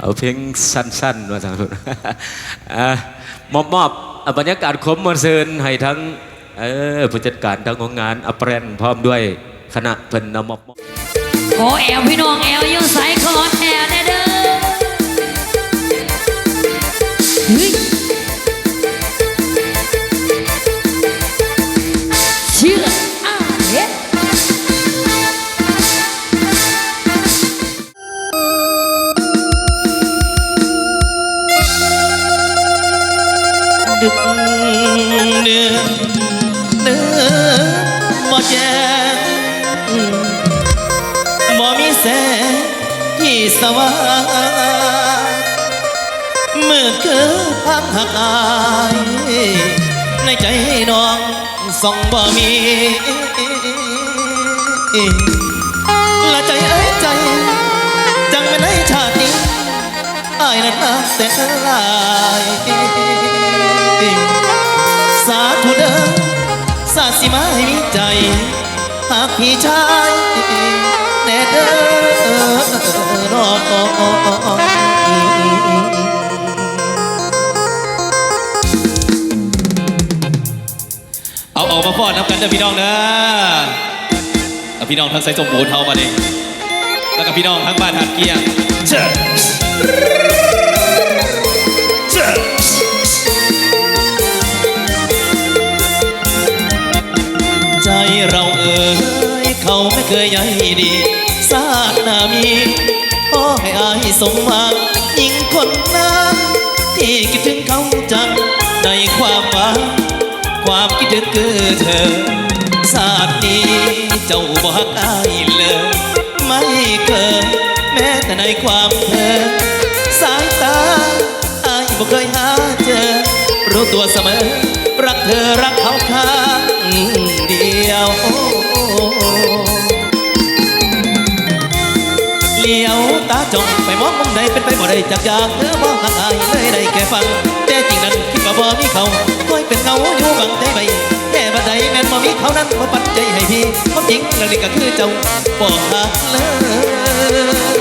เอาเพลงสั้นๆมาทางนู้นมอบมอบบรรยากาศคมมวลเซินให้ทั้งผู้จัดการทั้งของงานอัปเรนพร้อมด้วยคณะเพิ่นนมอบโอ้แอลพี่น้องแอลยู่ใส่คอนแอล บ่แจ้งบ่มีแสงที่สว่างมืดคือพักหักอายในใจน้องส่องบ่มีละใจเอ้ยใจจังเป็นในชาตินี้อายนั้นนักแต่ลาย ใจ หากพี่ชายแน่เด้อรอเอาออกมาฟอดนับกันเด้อพี่น้องเด้อเอาพี่น้องทั้งใส่สมบูรณ์เท่ามาเดิแล้วก็พี่น้องทั้งบ้านหัดเกียร์ เคยใยดีสาดหนามีขอให้อายสมหวังยิ่งคนนั้นที่คิดถึงเขาจังในความหวังความคิดถึงคือเธอสาดนี้เจ้าบอกฮักอายเลยไม่เคยแม้แต่ในความเธอสายตาอายบ่เคยหาเจอรู้ตัวเสมอรักเธอรักเขาข้า จ้องไปมองมุมใดเป็นไปบ่ได้จากอยากเธอมองหักอายเลยได้แค่ฟัง แต่จริงนั้นคิดว่าบ่มีเขาคอยเป็นเงาอยู่บังใจใบแค่บัดใดแม่นบ่มีเขานั้นมาปัดใจให้พี่ความจริงเรื่องนี้ก็คือเจ้าบอกหักเลย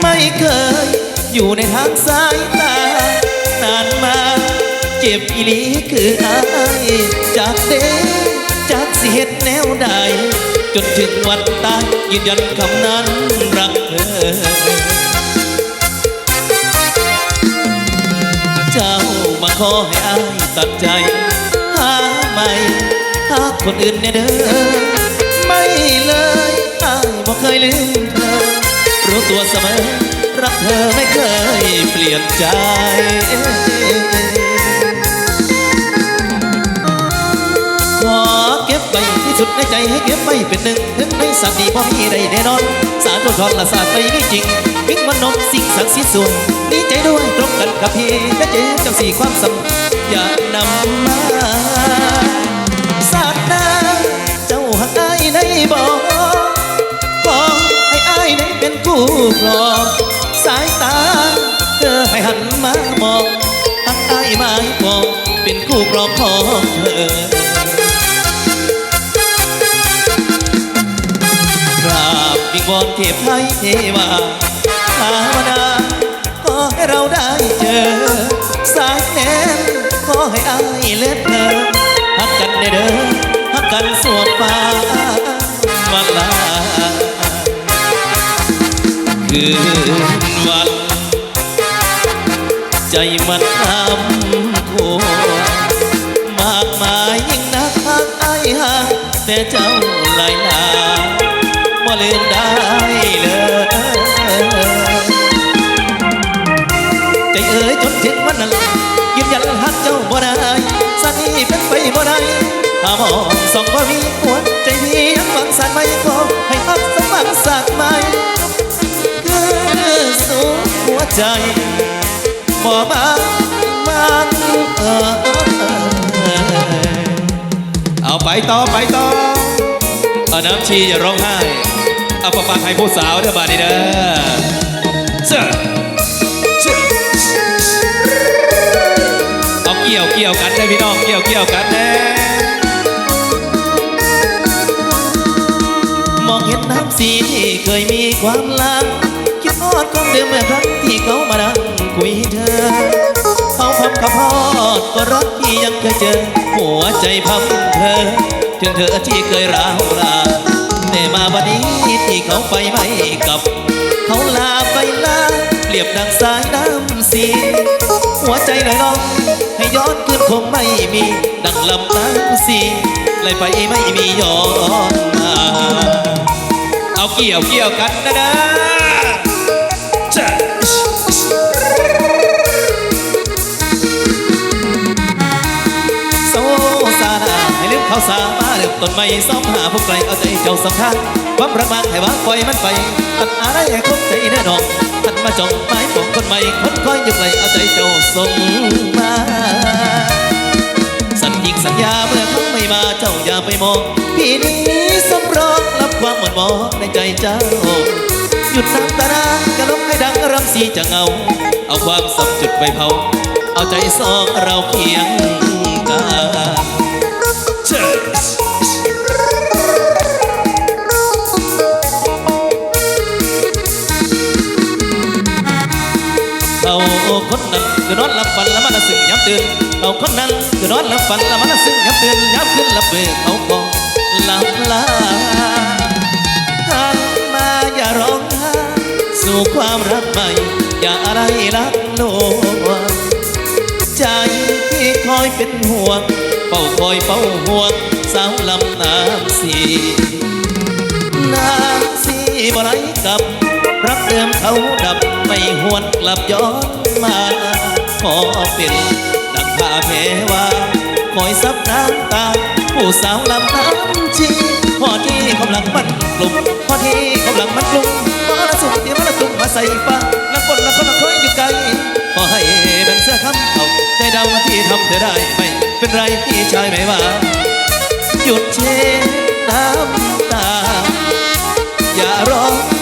ไม่เคยอยู่ในทางสายตานานมาเจ็บอีหลีคืออายจากเด็กจากสิเหตุแนวใด จนถึงวันตายยืนยันคำนั้นรักเธอ เจ้ามาขอให้อายตัดใจ หาไม่หาคนอื่นแน่เด้อไม่เลยอายบ่เคยลืมเธอ รู้ตัวเสมอ รักเธอไม่เคยเปลี่ยนใจ สุดในใจให้เก็บไว้เป็นหนึ่งถึงในสัตว์ดีพอมีได้แน่นอน สาธุทอนละศาตร์ไปไม่จริงวิ่งมนมสิ่งศักดิ์สิทธิ์ส่วนดีใจด้วยตรงกันกับพี่และเจ๊จังสี่ความสำอย่านำมาศาสตร์นาเจ้าหักอายในบ่ขอให้อายได้เป็นผู้ครองสายตาเธอให้หันมามองหักอายมาให้มองเป็นคู่ครองของเธอ ทพไทยเทวาภาวนาขอให้เราได้เจอ สายแขนขอให้อายเล็ดเธอฮักกันเด้อฮักกันสวมฟ้าวันลาคืนวัน ใจมันทำทั่วมากมายยิ่งนักฮักไอายหักแต่เจ้าลายลาบ่ลืมได้ ถึงวันนั้นยืนยันหักเจ้าบ่ได้สันนี้เป็นไปบ่ได้ถ้ามองสองบ่มีหัวใจพี่ยังหวังสานไม่ขอให้ฮักสักบังสักไม่คือสูงหัวใจบ่มามันเออเอาไปต่อไปต่อเอาน้ำชีอย่าร้องไห้เอาประปาให้ผู้สาวเด้อบาดนี้เด้อเจ้า กี่ยวเกี่ยวกันเลยพี่น้องเกี่ยวเกี่ยวกันแน่มองเห็นน้ำสีที่เคยมีความลังคิดโอ้อดความเดิมเมื่อครั้งที่เขามานั่งคุยเธอเขาพับกับพอดก็รักที่ยังเคยเจอ หัวใจพับเธอ ถึงเธอที่เคยร้าวลาแต่มาวันนี้ที่เขาไปไม่กลับ เขาลาไปลาเปรียบดังสายน้ำสีหัวใจลอยลอง ย้อนคืนคงไม่มี ดังลำน้ำสีไหลไปไม่มีย้อนมาเอาเกี่ยวเกี่ยวกันนะนะจ้ะโซซาดาให้ลืมเขาสามาริ่มต้นใหม่ซ้อมหาผู้ไกลเอาใจเจ้าสำคัญ ความรักมันให้วาปล่อยมันไปตัดอะไรให้คนใจแน่นอนทันมาจ้องไม้ของคนใหม่คนคอยอยู่ไกลเอาใจเจ้าส่งมา สัญญิงสัญญาเมื่อเขาไม่มาเจ้าอย่าไปมองพี่นี้สำรองรับความหมดหมองในใจเจ้า หยุดน้ำตาหนากระลบให้ดังรำสีจะเงา เอาความสำจุดไปเผา เอาใจสองเราเคียงกัน เขาคนนั้นคือนอนหลับฝันล้วมันละสึ่งย้ำตื่นเขาคนนั้นคือนอนหลับฝันล้วมันละสึ่งย้ำตื่นย้ำขึ้นหลับเบื่อเขาก็หลับลาหันมาอย่าร้องไห้สู่ความรักใหม่ อย่าอะไรรักโลวงใจที่คอยเป็นห่วงเฝ้าคอยเฝ้าห่วงสาวลำน้ำสีน้ำสีบ่ไหลกลับ รักเดิมเขาดับไม่หวนกลับย้อนมา ขอเป็นดังผ้าแพรว่าคอยซับน้ำตา ผู้สาวลำน้ำชีพอที่กำลังมันกลุ่มพอที่กำลังมันกลุ่มมาละสุดที่มาละตุ่มมาใส่ฟ้าล้วคนละคนละคอยอยู่ไกลขอให้เป็นเสื้อคำเอาใจดำที่ทำเธอได้ไม่เป็นไรที่ชายไม่ว่าหยุดเช็ดน้ำตา อย่าร้อง